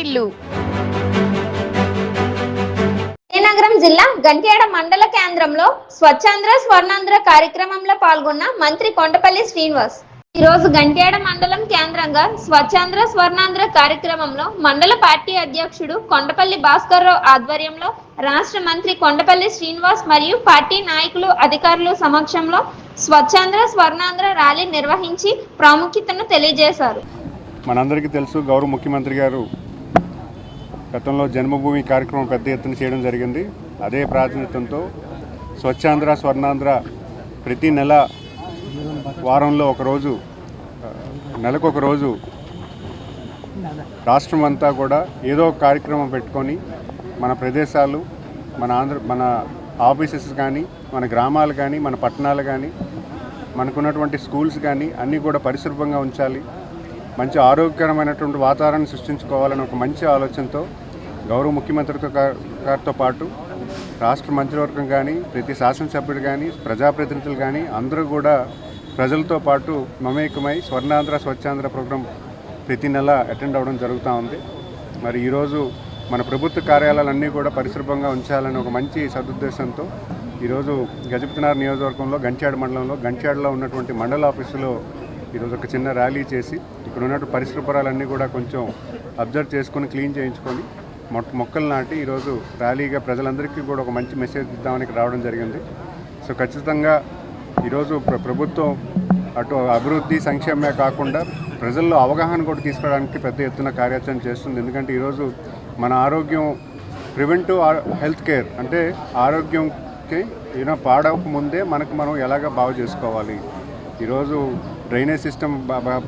వాటిల్లు విజయనగరం జిల్లా గంట్యాడ మండల కేంద్రంలో స్వచ్ఛాంధ్ర స్వర్ణాంధ్ర కార్యక్రమంలో పాల్గొన్న మంత్రి కొండపల్లి శ్రీనివాస్. ఈ రోజు గంట్యాడ మండలం కేంద్రంగా స్వచ్ఛాంధ్ర స్వర్ణాంధ్ర కార్యక్రమంలో మండల పార్టీ అధ్యక్షుడు కొండపల్లి భాస్కర్ రావు ఆధ్వర్యంలో రాష్ట్ర మంత్రి కొండపల్లి శ్రీనివాస్ మరియు పార్టీ నాయకులు అధికారులు సమక్షంలో స్వచ్ఛాంధ్ర స్వర్ణాంధ్ర ర్యాలీ నిర్వహించి ప్రాముఖ్యతను తెలియజేశారు. మనందరికీ తెలుసు గౌరవ ముఖ్యమంత్రి గారు గతంలో జన్మభూమి కార్యక్రమం పెద్ద ఎత్తున చేయడం జరిగింది. అదే ప్రాతినిధ్యంతో స్వచ్ఛాంధ్ర స్వర్ణాంధ్ర ప్రతి నెల వారంలో ఒకరోజు ఆ, నెలకు ఒక రోజు రాష్ట్రం అంతా కూడా ఏదో ఒక కార్యక్రమం పెట్టుకొని మన ప్రదేశాలు మన ఆంధ్ర మన ఆఫీసెస్ కానీ మన గ్రామాలు కానీ మన పట్టణాలు కానీ మనకున్నటువంటి స్కూల్స్ కానీ అన్నీ కూడా పరిశుభ్రంగా ఉంచాలి. మంచి ఆరోగ్యకరమైనటువంటి వాతావరణం సృష్టించుకోవాలని ఒక మంచి ఆలోచనతో గౌరవ ముఖ్యమంత్రితో గారితో పాటు రాష్ట్ర మంత్రివర్గం కానీ ప్రతి శాసనసభ్యుడు కానీ ప్రజాప్రతినిధులు కానీ అందరూ కూడా ప్రజలతో పాటు మమేకమై స్వర్ణాంధ్ర స్వచ్ఛాంధ్ర ప్రోగ్రాం ప్రతి నెల అటెండ్ అవ్వడం జరుగుతూ ఉంది. మరి ఈరోజు మన ప్రభుత్వ కార్యాలయాలన్నీ కూడా పరిశుభ్రంగా ఉంచాలని ఒక మంచి సదుద్దేశంతో ఈరోజు గజపతినార్ నియోజకవర్గంలో గంచాడ మండలంలో గంచాడలో ఉన్నటువంటి మండల ఆఫీసులో ఈరోజు ఒక చిన్న ర్యాలీ చేసి ఇక్కడ ఉన్నటువంటి పరిశుభ్రాలన్నీ కూడా కొంచెం అబ్జర్వ్ చేసుకొని క్లీన్ చేయించుకొని మొక్కలు నాటి ఈరోజు ర్యాలీగా ప్రజలందరికీ కూడా ఒక మంచి మెసేజ్ ఇద్దామని రావడం జరిగింది. సో ఖచ్చితంగా ఈరోజు ప్రభుత్వం అటు అభివృద్ధి సంక్షేమమే కాకుండా ప్రజల్లో అవగాహన కూడా తీసుకోవడానికి పెద్ద ఎత్తున కార్యాచరణ చేస్తుంది. ఎందుకంటే ఈరోజు మన ఆరోగ్యం ప్రివెంటివ్ హెల్త్ కేర్ అంటే ఆరోగ్యంకి ఏదైనా పాడవక ముందే మనకు మనం ఎలాగ బాగు చేసుకోవాలి. ఈరోజు డ్రైనేజ్ సిస్టమ్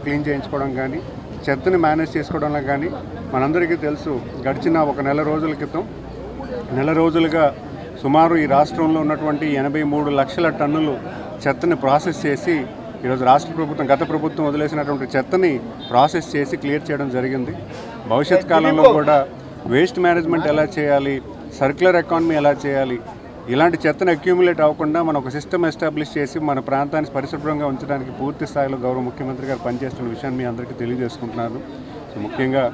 క్లీన్ చేయించుకోవడం కానీ చెత్తని మేనేజ్ చేసుకోవడంలో కానీ మనందరికీ తెలుసు గడిచిన ఒక నెల రోజుల క్రితం నెల రోజులుగా సుమారు ఈ రాష్ట్రంలో ఉన్నటువంటి ఎనభై మూడు లక్షల టన్నులు చెత్తని ప్రాసెస్ చేసి ఈరోజు రాష్ట్ర ప్రభుత్వం గత ప్రభుత్వం వదిలేసినటువంటి చెత్తని ప్రాసెస్ చేసి క్లియర్ చేయడం జరిగింది. భవిష్యత్ కాలంలో కూడా వేస్ట్ మేనేజ్మెంట్ ఎలా చేయాలి సర్క్యులర్ ఎకానమీ ఎలా చేయాలి ఇలాంటి చెత్తను అక్యూములేట్ అవ్వకుండా మనం ఒక సిస్టమ్ ఎస్టాబ్లిష్ చేసి మన ప్రాంతాన్ని పరిశుభ్రంగా ఉంచడానికి పూర్తి స్థాయిలో గౌరవ ముఖ్యమంత్రి గారు పనిచేస్తున్న విషయాన్ని మీ అందరికీ తెలియజేసుకుంటున్నాను. సో ముఖ్యంగా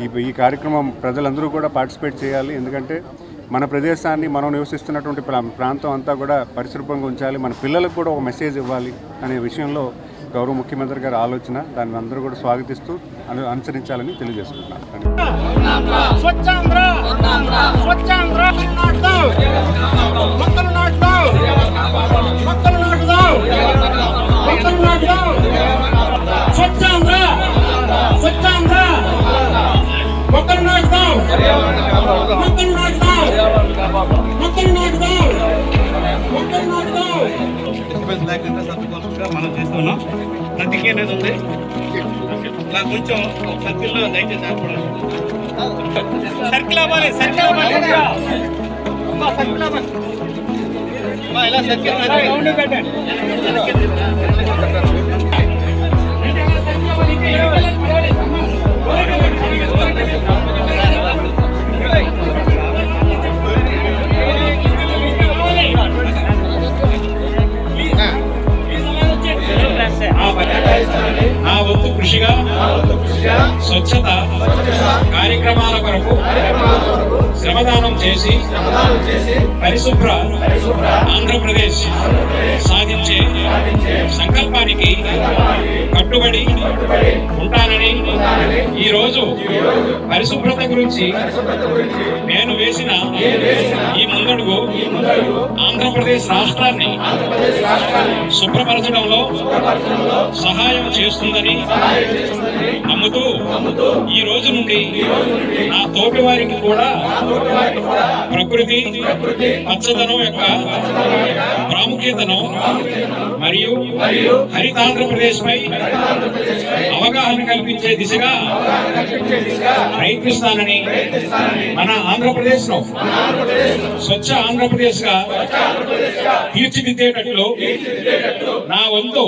ఈ ఈ కార్యక్రమం ప్రజలందరూ కూడా పార్టిసిపేట్ చేయాలి. ఎందుకంటే మన ప్రదేశాన్ని మనం నివసిస్తున్నటువంటి ప్రా- ప్రాంతం అంతా కూడా పరిశుభ్రంగా ఉంచాలి. మన పిల్లలకు కూడా ఒక మెసేజ్ ఇవ్వాలి అనే విషయంలో గౌరవ ముఖ్యమంత్రి గారి ఆలోచన దాన్ని అందరూ కూడా స్వాగతిస్తూ అను అనుసరించాలని తెలియజేసుకుంటున్నాను. సర్దుకోవాల్సిందిగా మనం చేస్తున్నాం ప్రతికి అనేది ఉంది ఇలా కొంచెం సర్కిల్లో దయచేసి ఏర్పడాలి సర్కిల్ అవ్వాలి సర్కిల్ అవ్వాలి సర్కిల్ అవ్వాలి ఇలా సర్కిల్ పెట్టండి వంతు కృషిగా స్వచ్ఛత కార్యక్రమాల కొరకు శ్రమదానం చేసి పరిశుభ్ర ఆంధ్రప్రదేశ్ సాధించే సంకల్పానికి కట్టుబడి ఉంటానని ఈ ఈరోజు పరిశుభ్రత గురించి నేను వేసిన ఈ ముందడుగు ఆంధ్రప్రదేశ్ రాష్ట్రాన్ని శుభ్రపరచడంలో సహాయం చేస్తుందని నమ్ముతూ ఈ రోజు నుండి నా తోటి వారికి కూడా ప్రకృతి పచ్చదనం యొక్క ప్రాముఖ్యతను మరియు హరితాంధ్రప్రదేశ్ పై అవగాహన కల్పించే దిశగా ప్రయత్నిస్తానని మన ఆంధ్రప్రదేశ్ను స్వచ్ఛ ఆంధ్రప్రదేశ్గా తీర్చిదిద్దేటట్లు నా వంతు